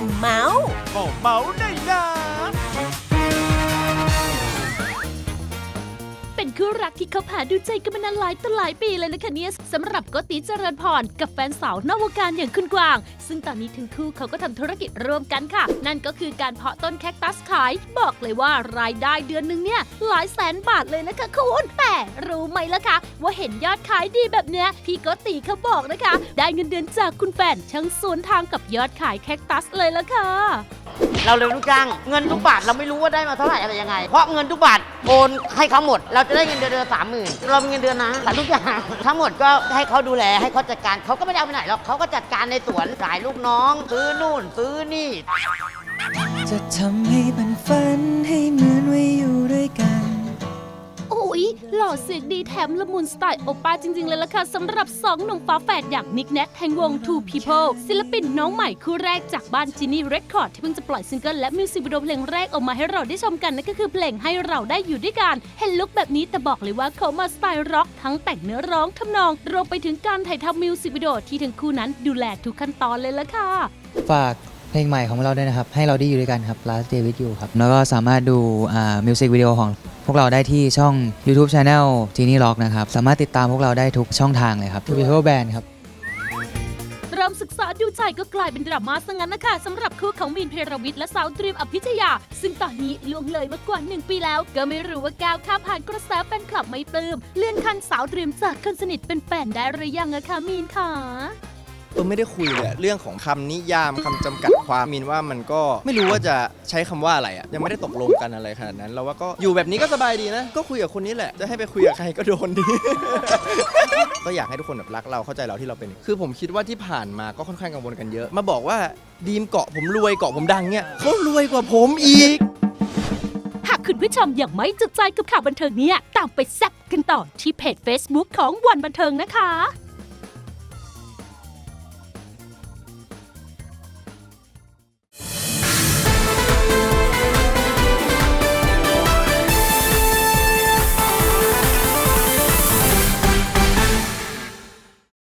นเมาส์ก็เมาส์ได้นะ รักที่เขาผ่าดูใจกันมานานหลายต่อหลายปีเลยนะคะเนี่ยสำหรับโกติเจริญพรกับแฟนสาวนอกวงการอย่างคุณกวาง ซึ่งตอนนี้ทั้งคู่เขาก็ทำธุรกิจร่วมกันค่ะ นั่นก็คือการเพาะต้นแคคตัสขาย บอกเลยว่ารายได้เดือนหนึ่งเนี่ยหลายแสนบาทเลยนะคะคุณแต่รู้ไหมล่ะคะ ว่าเห็นยอดขายดีแบบเนี้ยพี่โกติเขาบอกนะคะ ได้เงินเดือนจากคุณแฟนช่างสวนทางกับยอดขายแคคตัสเลยละค่ะ เราเลยลูกจ้าง เงินทุกบาทเราไม่รู้ว่าได้มาเท่าไหร่อะไรยังไง เพราะเงินทุกบาทโอนให้เขาหมด เราจะได้เงินเดือนเดือนสามหมื่นเรามีเงินเดือนนะแต่ทุกอย่างทั้งหมดก็ให้เขาดูแลให้เขาจัดการเขาก็ไม่ได้เอาไปไหนหรอกเขาก็จัดการในสวนขายลูกน้อง ซื้อนู่นซื้อนี่ จะทำให้มันฝันให้ สียงดีแถมละมุนสไตล์โอป้าจริง ๆ เลยล่ะค่ะสำหรับสองหนุ่มฟ้าแฝดอย่างนิกแนทแห่งวง Two People ศิลปินน้องใหม่คู่แรกจากบ้านจินี่เรคคอร์ดที่เพิ่งจะปล่อยซิงเกิลและมิวสิกวิดีโอเพลงแรกออกมาให้เราได้ชมกันนั่นก็คือเพลงให้เราได้อยู่ด้วยกัน เห็นลุคแบบนี้แต่บอกเลยว่าเขามาสไตล์ร็อกทั้งแต่งเนื้อร้องทำนองรวมไปถึงการถ่ายทำมิวสิกวิดีโอที่ทั้งคู่นั้นดูแลทุกขั้นตอนเลยล่ะค่ะ ฝาก เพลงใหม่ของเราด้วยนะครับ ให้เราได้อยู่ด้วยกันครับ Last Day with You ครับ แล้วก็สามารถดูมิวสิกวิดีโอของพวกเราได้ที่ช่อง YouTube Channel Genie Rock นะครับ สามารถติดตามพวกเราได้ทุกช่องทางเลยครับ Two People Band ครับเริ่มศึกษาดูใจก็กลายเป็นดราม่าซะงั้นนะคะสำหรับคู่ของมีนเพรวิทย์และสาวตรีมอภิชยา ซึ่งตอนนี้ล่วงเลยมากว่า 1 ปีแล้ว ก็ไม่รู้ว่าก้าวข้ามผ่านกระแสแฟนคลับไม่ปลื้มเลื่อนขั้นสาวตรีมจากคนสนิทเป็นแฟนได้หรือยังอะคะมีนคะ ออไม่ได้คุยเลยเรื่องของคำนิยามคำจำกัดความมินว่ามันก็ไม่รู้ว่าจะใช้คำว่าอะไรอะยังไม่ได้ตกลงกันอะไรขนาดนั้น เราว่าก็อยู่แบบนี้ก็สบายดีนะ ก็คุยกับคนนี้แหละ จะให้ไปคุยกับใครก็โดนดี ก็อยากให้ทุกคนแบบรักเราเข้าใจเราที่เราเป็น คือผมคิดว่าที่ผ่านมาก็ค่อนข้างกังวลกันเยอะ มาบอกว่าดีมเกาะผมรวยเกาะผมดังเนี่ยเขารวยกว่าผมอีก หากคุณผู้ชมยังไม่จุใจกับข่าวบันเทิงเนี้ยตามไปแซ่บกันต่อที่เพจ Facebook ของวันบันเทิงนะคะ